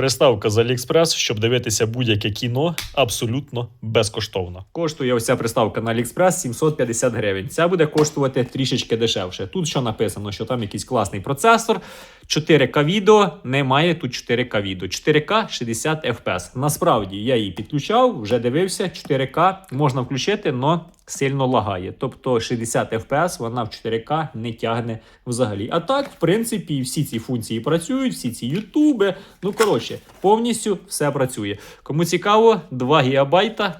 Приставка з AliExpress, щоб дивитися будь-яке кіно, абсолютно безкоштовно. Коштує ось ця приставка на AliExpress 750 гривень. Ця буде коштувати трішечки дешевше. Тут що написано, що там якийсь класний процесор, 4К відео, немає тут 4К відео. 4К 60 FPS. Насправді я її підключав, вже дивився. 4К можна включити, але сильно лагає. Тобто 60 FPS вона в 4К не тягне взагалі. А так, в принципі, всі ці функції працюють, всі ці ютуби. Ну коротше, повністю все працює. Кому цікаво, 2 ГБ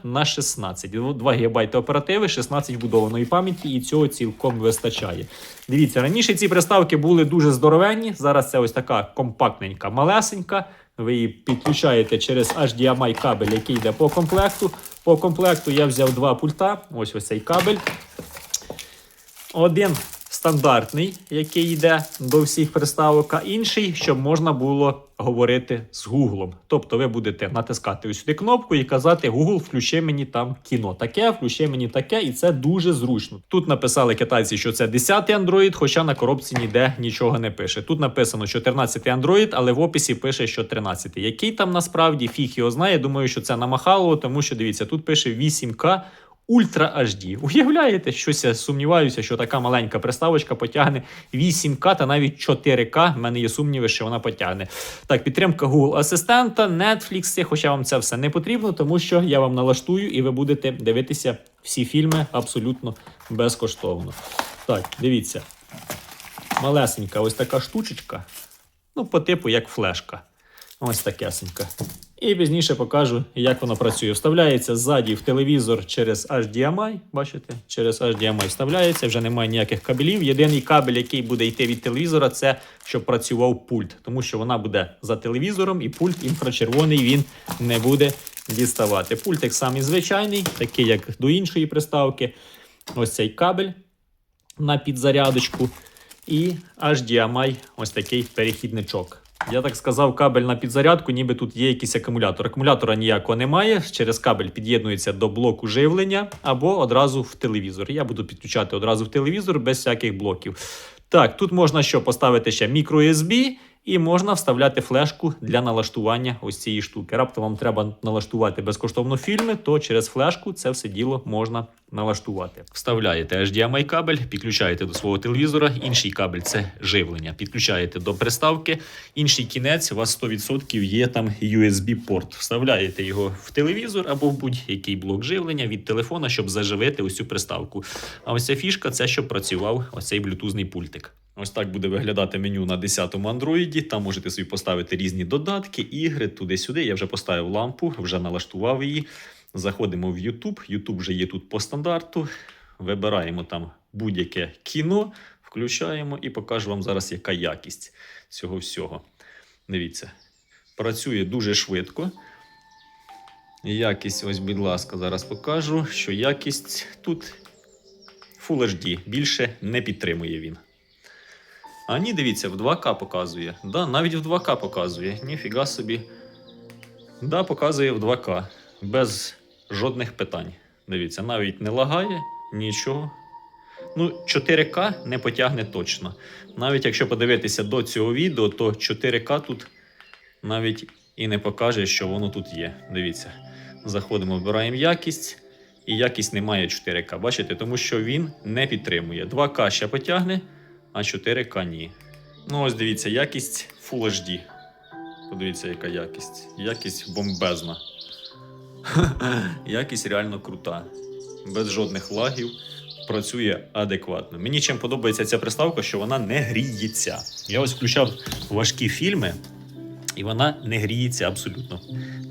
на 16. 2 ГБ оперативи, 16 вбудованої пам'яті, і цього цілком вистачає. Дивіться, раніше ці приставки були дуже здоровенні. Зараз це ось така компактненька, малесенька. Ви її підключаєте через HDMI кабель, який йде по комплекту. По комплекту я взяв два пульта. Ось ось цей кабель. Один стандартний, який йде до всіх приставок, а інший, щоб можна було говорити з Гуглом. Тобто ви будете натискати ось сюди кнопку і казати Google, включи мені там кіно. Таке, включи мені таке, і це дуже зручно. Тут написали китайці, що це 10-й Android, хоча на коробці ніде нічого не пише. Тут написано 14 Android, але в описі пише, що 13-й. Який там насправді фіг його знає. Думаю, що це намахало, тому що дивіться, тут пише 8К. Ультра HD. Уявляєте, щось я сумніваюся, що така маленька приставочка потягне 8К та навіть 4К. У мене є сумніви, що вона потягне. Так, підтримка Google Асистента, Netflix, хоча вам це все не потрібно, тому що я вам налаштую і ви будете дивитися всі фільми абсолютно безкоштовно. Так, дивіться. Малесенька ось така штучечка. Ну, по типу як флешка. Ось такесенька. І пізніше покажу, як воно працює. Вставляється ззаді в телевізор через HDMI. Бачите, через HDMI вставляється, вже немає ніяких кабелів. Єдиний кабель, який буде йти від телевізора, це щоб працював пульт, тому що вона буде за телевізором, і пульт інфрачервоний він не буде діставати. Пультик самий звичайний, такий як до іншої приставки. Ось цей кабель на підзарядочку. І HDMI, ось такий перехідничок. Я так сказав, кабель на підзарядку, ніби тут є якийсь акумулятор. Акумулятора ніякого немає. Через кабель під'єднується до блоку живлення або одразу в телевізор. Я буду підключати одразу в телевізор без всяких блоків. Так, тут можна що поставити ще мікро-USB і можна вставляти флешку для налаштування ось цієї штуки. Раптом вам треба налаштувати безкоштовно фільми, то через флешку це все діло можна налаштувати. Вставляєте HDMI кабель, підключаєте до свого телевізора. Інший кабель це живлення. Підключаєте до приставки. Інший кінець у вас 100% є там USB-порт. Вставляєте його в телевізор або в будь-який блок живлення від телефона, щоб заживити цю приставку. А ось ця фішка це щоб працював оцей блютузний пультик. Ось так буде виглядати меню на 10-му андроїді. Там можете собі поставити різні додатки, ігри туди-сюди. Я вже поставив лампу, вже налаштував її. Заходимо в YouTube. YouTube вже є тут по стандарту. Вибираємо там будь-яке кіно, включаємо і покажу вам зараз, яка якість цього всього. Дивіться, працює дуже швидко. Якість, ось, будь ласка, зараз покажу, що якість тут Full HD. Більше не підтримує він. А ні, дивіться, в 2К показує. Да, навіть в 2К показує. Ніфіга собі. Да, показує в 2К. Без жодних питань. Дивіться, навіть не лагає, нічого. Ну, 4К не потягне точно. Навіть якщо подивитися до цього відео, то 4К тут навіть і не покаже, що воно тут є. Дивіться. Заходимо, вибираємо якість, і якість не має 4К. Бачите, тому що він не підтримує. 2К ще потягне, а 4К ні. Ну, ось дивіться, якість Full HD. Подивіться, яка якість. Якість бомбезна. Якість реально крута. Без жодних лагів. Працює адекватно. Мені чим подобається ця приставка, що вона не гріється. Я ось включав важкі фільми, і вона не гріється абсолютно.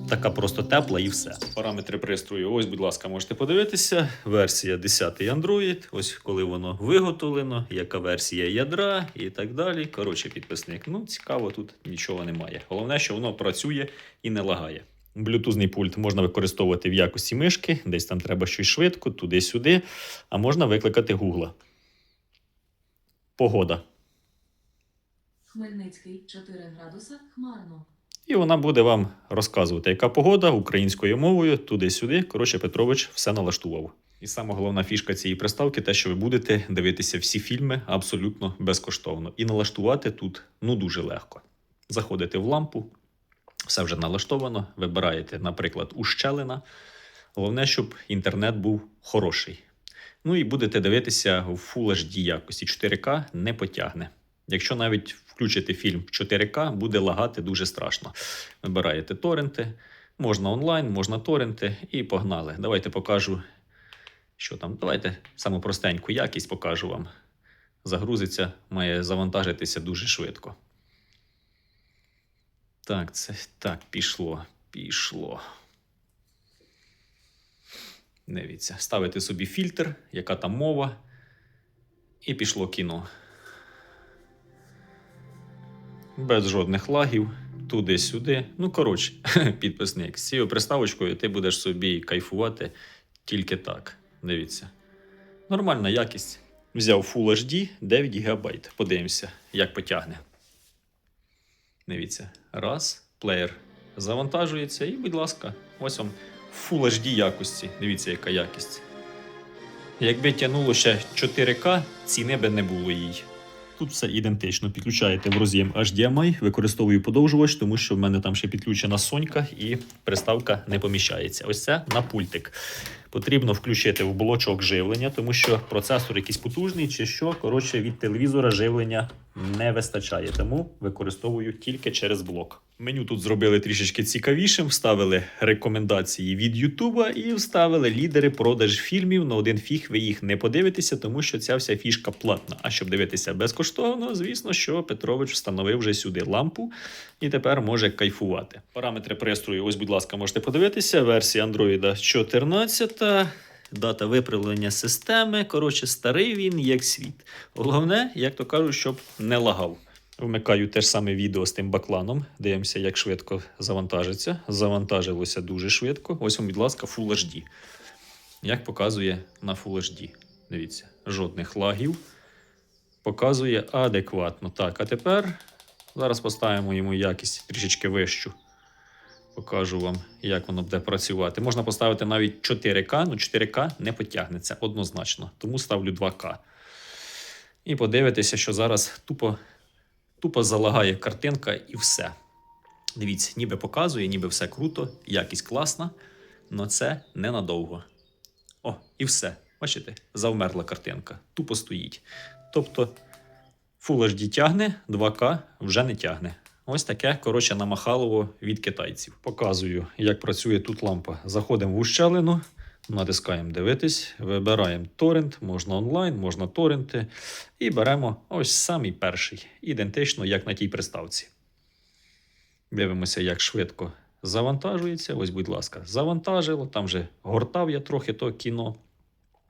Така просто тепла і все. Параметри пристрою. Ось, будь ласка, можете подивитися. Версія 10 Android. Ось коли воно виготовлено, яка версія ядра і так далі. Коротше, підписник. Ну, цікаво, тут нічого немає. Головне, що воно працює і не лагає. Блютузний пульт можна використовувати в якості мишки, десь там треба щось швидко, туди-сюди, а можна викликати Гугла. Погода. Хмельницький 4 градуса хмарно. І вона буде вам розказувати, яка погода українською мовою, туди-сюди. Коротше, Петрович все налаштував. І саме головна фішка цієї приставки те, що ви будете дивитися всі фільми абсолютно безкоштовно. І налаштувати тут ну дуже легко. Заходите в лампу, Все вже налаштовано. Вибираєте, наприклад, ущелина. Головне, щоб інтернет був хороший. Ну і будете дивитися в Full HD якості. 4К не потягне. Якщо навіть включити фільм в 4К, буде лагати дуже страшно. Вибираєте торренти, можна онлайн, можна торренти, і погнали. Давайте покажу, що там. Давайте саму простеньку якість покажу вам. Загрузиться, має завантажитися дуже швидко. Так, це так, пішло, пішло. Дивіться, ставите собі фільтр, яка там мова, і пішло кіно. Без жодних лагів, туди-сюди. Ну, коротше, підписник. З цією приставочкою ти будеш собі кайфувати тільки так. Дивіться. Нормальна якість. Взяв Full HD 9 ГБ. Подивимося, як потягне. Дивіться. Раз, плеєр завантажується, і, будь ласка, ось вам Full HD якості. Дивіться, яка якість. Якби тягнуло ще 4К, ціни би не було їй. Тут все ідентично. Підключаєте в роз'єм HDMI, використовую подовжувач, тому що в мене там ще підключена Сонька і приставка не поміщається. Ось це на пультик. Потрібно включити в блочок живлення, тому що процесор якийсь потужний чи що. Коротше, від телевізора живлення не вистачає, тому використовую тільки через блок. Меню тут зробили трішечки цікавішим, вставили рекомендації від Ютуба і вставили лідери продаж фільмів. На один фіг ви їх не подивитеся, тому що ця вся фішка платна. А щоб дивитися безкоштовно, звісно, що Петрович встановив вже сюди лампу і тепер може кайфувати. Параметри пристрою, ось, будь ласка, можете подивитися. Версія Android 14. Дата виправлення системи. Коротше, старий він як світ. Головне, як то кажуть, щоб не лагав. Вмикаю те ж саме відео з тим бакланом. Дивимося, як швидко завантажиться. Завантажилося дуже швидко. Ось вам, будь ласка, Full HD. Як показує на Full HD. Дивіться, жодних лагів. Показує адекватно. Так, а тепер зараз поставимо йому якість трішечки вищу. Покажу вам, як воно буде працювати. Можна поставити навіть 4К, ну 4К не потягнеться однозначно. Тому ставлю 2К. І подивитися, що зараз тупо тупо залагає картинка і все. Дивіться, ніби показує, ніби все круто, якість класна, але це ненадовго. О, і все. Бачите, завмерла картинка, тупо стоїть. Тобто Full HD тягне, 2К вже не тягне. Ось таке, коротше, намахалово від китайців. Показую, як працює тут лампа. Заходимо в ущелину, натискаємо дивитись, вибираємо торрент, можна онлайн, можна торренти. І беремо ось самий перший, ідентично, як на тій приставці. Дивимося, як швидко завантажується. Ось, будь ласка, завантажило. Там вже гортав я трохи то кіно.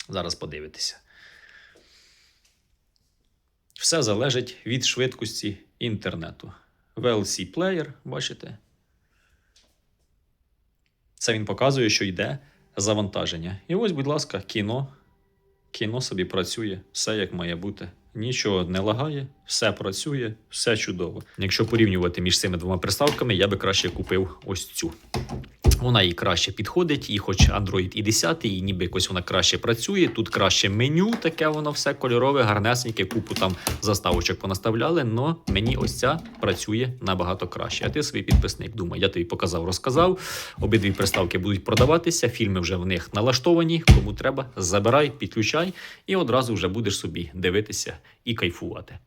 Зараз подивитися. Все залежить від швидкості інтернету. VLC плеєр, бачите? Це він показує, що йде завантаження. І ось, будь ласка, кіно. Кіно собі працює, все як має бути. Нічого не лагає, все працює, все чудово. Якщо порівнювати між цими двома приставками, я би краще купив ось цю. Вона їй краще підходить, і хоч Android і 10, і ніби якось вона краще працює. Тут краще меню, таке воно все кольорове, гарнесеньке, купу там заставочок понаставляли. но мені ось ця працює набагато краще. А ти свій підписник думай, я тобі показав, розказав. Обидві приставки будуть продаватися, фільми вже в них налаштовані. Кому треба, забирай, підключай, і одразу вже будеш собі дивитися і кайфувати.